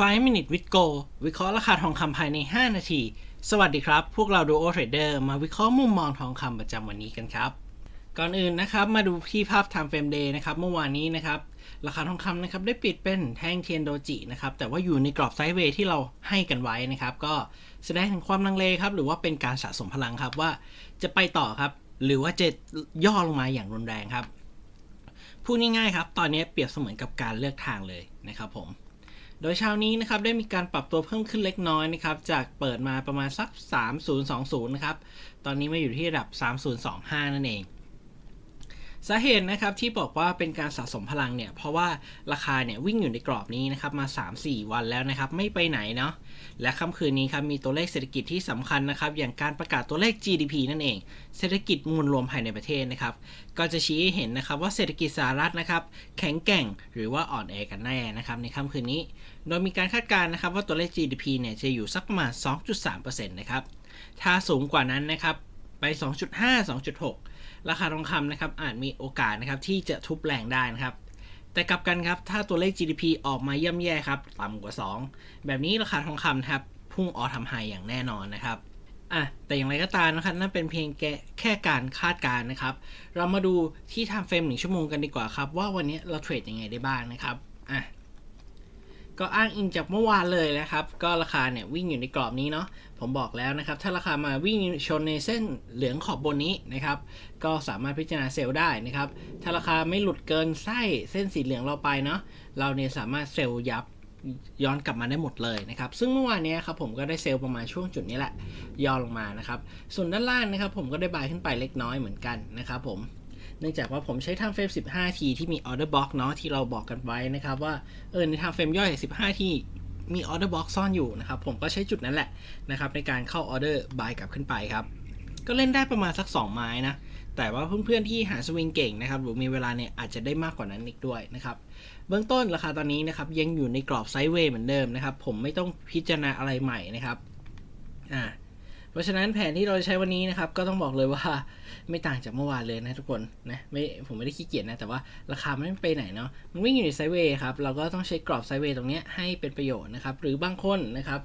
5 Minute with Go วิเคราะห์ราคาทองคำภายใน 5 นาที สวัสดีครับ พวกเรา Duo Trader มาวิเคราะห์มุมมองทองคำประจำวันนี้กันครับ ก่อนอื่นนะครับมาดูที่ภาพ Time Frame Day นะครับ เมื่อวานนี้นะครับ ราคาทองคำนะครับได้ปิดเป็นแท่งเทียนโดจินะครับ แต่ว่าอยู่ในกรอบไซด์เวย์ที่เราให้กันไว้นะครับ ก็แสดงถึงความลังเลครับ หรือว่าเป็นการสะสมพลังครับว่าจะไปต่อครับ หรือว่าจะย่อลงมาอย่างรุนแรงครับ พูดง่ายๆครับ ตอนนี้เปรียบเสมือนกับการเลือกทางเลยนะครับผม โดยเช้านี้นะครับได้มีการปรับตัวเพิ่มขึ้นเล็กน้อยนะครับจากเปิดมาประมาณสัก 3020 นะครับ ตอนนี้มาอยู่ที่ระดับ 3025 นั่นเอง สาเหตุนะครับที่บอกว่าเป็นการสะสมพลังเนี่ย เพราะว่าราคาเนี่ยวิ่งอยู่ในกรอบนี้นะครับมา 3-4 วันแล้วนะครับ ไม่ไปไหนเนาะและค่ำคืนนี้ครับมีตัวเลขเศรษฐกิจที่สำคัญนะครับ อย่างการประกาศตัวเลข GDP นั่นเอง เศรษฐกิจมวลรวมภายในประเทศนะครับ ก็จะชี้ให้เห็นนะครับว่าเศรษฐกิจสหรัฐนะครับ แข็งแกร่งหรือว่าอ่อนแอกันแน่นะครับในค่ำคืนนี้ โดยมีการคาดการณ์นะครับว่าตัวเลข GDP เนี่ยจะอยู่สักประมาณ 2.3%นะครับถ้าสูงกว่านั้นนะครับไป 2.5 2.6 ราคาทองคำนะครับอาจมีโอกาสนะครับที่จะทุบแรงได้นะครับ แต่กลับกันครับถ้าตัวเลข GDP ออกมาย่ำแย่ครับต่ำกว่า 2 แบบนี้ราคาทองคำนะครับพุ่งออทำไฮอย่างแน่นอนนะครับอะแต่อย่างไรก็ตามนะครับนั่นเป็นเพียงแค่แค่การคาดการณ์นะครับ เรามาดูที่ time frame หนึ่งชั่วโมงกันดีกว่าครับ ว่าวันนี้เราเทรดยังไงได้บ้างนะครับอะ ก็อ้างอิงจากเมื่อวานเลยนะครับ ก็ราคาเนี่ยวิ่งอยู่ในกรอบนี้เนาะผมบอกแล้วนะครับ ถ้าราคามาวิ่งชนในเส้นเหลืองขอบบนนี้นะครับ ก็สามารถพิจารณาเซลล์ได้นะครับ ถ้าราคาไม่หลุดเกินไส้เส้นสีเหลืองเราไปเนาะเราเนี่ยสามารถเซลล์ยับย้อนกลับมาได้หมดเลยนะครับ ซึ่งเมื่อวานนี้ครับผมก็ได้เซลล์ประมาณช่วงจุดนี้แหละย่อลงมานะครับ ส่วนด้านล่างนะครับ ผมก็ได้บายขึ้นไปเล็กน้อยเหมือนกันนะครับผม เนื่องจากว่าผมใช้ time frame 15 ทีที่มี order box เนาะที่เราบอกกันไว้นะครับว่าเออใน time frame ย่อย 15 ทีมี order box ซ่อนอยู่นะครับ ผมก็ใช้จุดนั้นแหละนะครับในการเข้า order buy กลับขึ้นไปครับ ก็เล่นได้ประมาณสัก 2 ไม้นะ แต่ว่าเพื่อนๆที่หาสวิงเก่งนะครับหรือมีเวลาเนี่ยอาจจะได้มากกว่านั้นอีกด้วยนะครับเบื้องต้นราคาตอนนี้นะครับยังอยู่ในกรอบไซด์เวย์เหมือนเดิมนะครับ ผมไม่ต้องพิจารณาอะไรใหม่นะครับอ่า เพราะฉะนั้นแผนที่เราจะใช้วันนี้นะครับ ก็ต้องบอกเลยว่าไม่ต่างจากเมื่อวานเลยนะทุกคนนะไม่ผมไม่ได้ขี้เกียจนะ แต่ว่าราคามันไม่ไปไหนเนาะมันวิ่งอยู่ในไซเวย์ครับ เราก็ต้องใช้กรอบไซเวย์ตรงนี้ให้เป็นประโยชน์นะครับ หรือบางคนนะครับ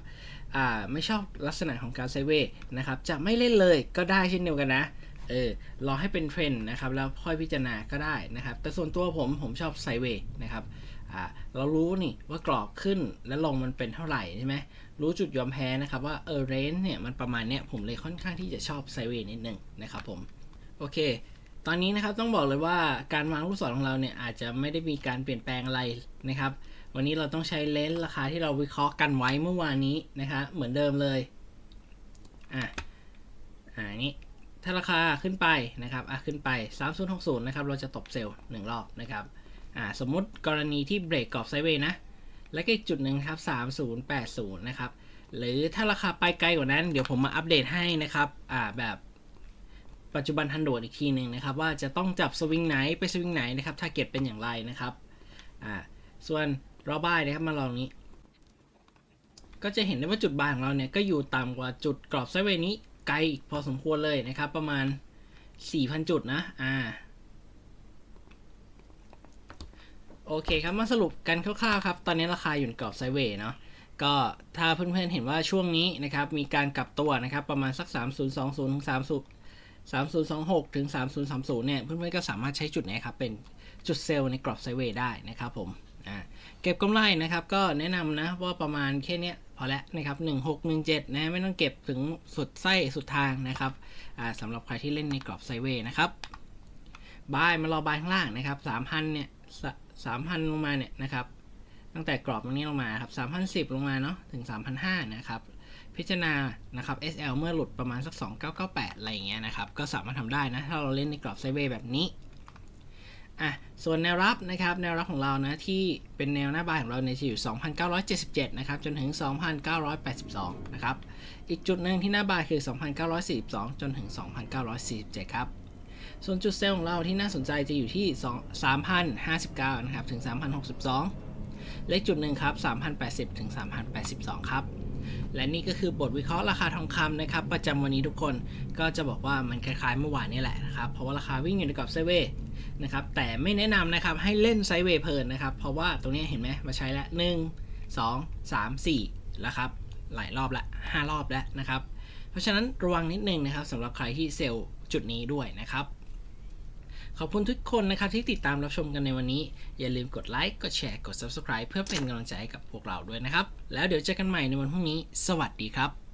ไม่ชอบลักษณะของการไซเวย์นะครับจะไม่เล่นเลยก็ได้เช่นเดียวกันนะ เออรอให้เป็นเทรนด์นะครับแล้วค่อยพิจารณาก็ได้นะครับ แต่ส่วนตัวผมผมชอบไซเวย์นะครับอ่าเรารู้นี่ว่ากรอบขึ้นและลงมันเป็นเท่าไหร่ใช่ไหมรู้จุดยอมแพ้นะครับว่าเออเรนเนี่ยมันประมาณเนี้ยผมเลยค่อนข้างที่จะชอบไซเวย์นิดนึงนะครับผมโอเค ตอนนี้นะครับต้องบอกเลยว่าการวางลูกศรของเราเนี่ยอาจจะไม่ได้มีการเปลี่ยนแปลงอะไรนะครับวันนี้เราต้องใช้เลนส์ราคาที่เราวิเคราะห์กันไว้เมื่อวานนี้นะครับเหมือนเดิมเลยอะอ่านี้ ถ้าราคาขึ้นไปนะครับอะขึ้นไป 3060 นะครับ เราจะตบเซลล์หนึ่งรอบนะครับอ่าสมมุติกรณีที่เบรกกรอบไซเวย์นะ แล้วก็อีกจุดหนึ่งครับ 3080 นะครับ หรือถ้าราคาไปไกลกว่านั้น เดี๋ยวผมมาอัปเดตให้นะครับอ่าแบบปัจจุบันทันโดดอีกทีหนึ่งนะครับ ว่าจะต้องจับสวิงไหนไปสวิงไหนนะครับถ้าเก็ตเป็นอย่างไรนะครับอ่าส่วนรอบบ่ายนะครับมาลองนี้ ก็จะเห็นได้ว่าจุดบายของเราเนี่ยก็อยู่ต่ำกว่าจุดกรอบไซเวย์นี้ ไกลพอสมควรเลยนะครับ ประมาณ 4,000 จุดนะ อ่า โอเคครับ มาสรุปกันคร่าวๆครับ ตอนนี้ราคาอยู่ในกรอบไซเวย์เนาะ ก็ถ้าเพื่อนๆเห็นว่าช่วงนี้นะครับ มีการกลับตัวนะครับ ประมาณสัก 3020ถึง30 3026 ถึง 3030 เนี่ย เพื่อนๆก็สามารถใช้จุดนี้ครับ เป็นจุดเซลล์ในกรอบไซเวย์ได้นะครับผม อ่า เก็บกำไรนะครับ ก็แนะนำนะว่าประมาณแค่เนี้ย อแล้วนะครับ1617นะไม่ต้องเก็บถึงสุดไส้สุดทางนะครับสำหรับใครที่เล่นในกรอบไซเวย์นะครับบายมารอบายข้างล่างนะครับ3,000เนี่ย3,000 ลงมาเนี่ยนะครับตั้งแต่กรอบตรงนี้ลงมาครับ3,010 ลงมาเนาะถึง3,500นะครับพิจารณานะครับ SL เมื่อหลุดประมาณสัก 2998 อะไรอย่างเงี้ยนะครับ ก็สามารถทำได้นะ ถ้าเราเล่นในกรอบไซเวย์แบบนี้ อะส่วนแนวรับนะครับแนวรับของเรานะที่เป็นแนวหน้าบายของเราเนี่ยจะอยู่ 2,977 นะครับจนถึง 2,982 นะครับ อีกจุดหนึ่งที่หน้าบายคือ 2,942 จนถึง 2,947 ครับ ส่วนจุดเซลล์ของเราที่น่าสนใจจะอยู่ที่ 3,059 นะครับ ถึง 3,062 เลขจุดหนึ่งครับ 3,080 ถึง 3,082 ครับ และนี่ก็คือบทวิเคราะห์ราคาทองคำนะครับ ประจำวันนี้ทุกคนก็จะบอกว่ามันคล้ายๆเมื่อวานนี่แหละนะครับ เพราะว่าราคาวิ่งอยู่ในกรอบไซเวนะครับแต่ไม่แนะนำนะครับให้เล่นไซเวเพลินนะครับ เพราะว่าตรงนี้เห็นไหมมาใช้แล้ว1 2 3 4แล้วครับหลายรอบละ 5 รอบแล้วนะครับ เพราะฉะนั้นระวังนิดนึงนะครับสำหรับใครที่เซลล์จุดนี้ด้วยนะครับ ขอบคุณทุกคนนะครับที่ติดตามรับชมกันในวันนี้ อย่าลืมกดไลค์ กดแชร์ กด Subscribe เพื่อเป็นกำลังใจให้กับพวกเราด้วยนะครับ แล้วเดี๋ยวเจอกันใหม่ในวันพรุ่งนี้ สวัสดีครับ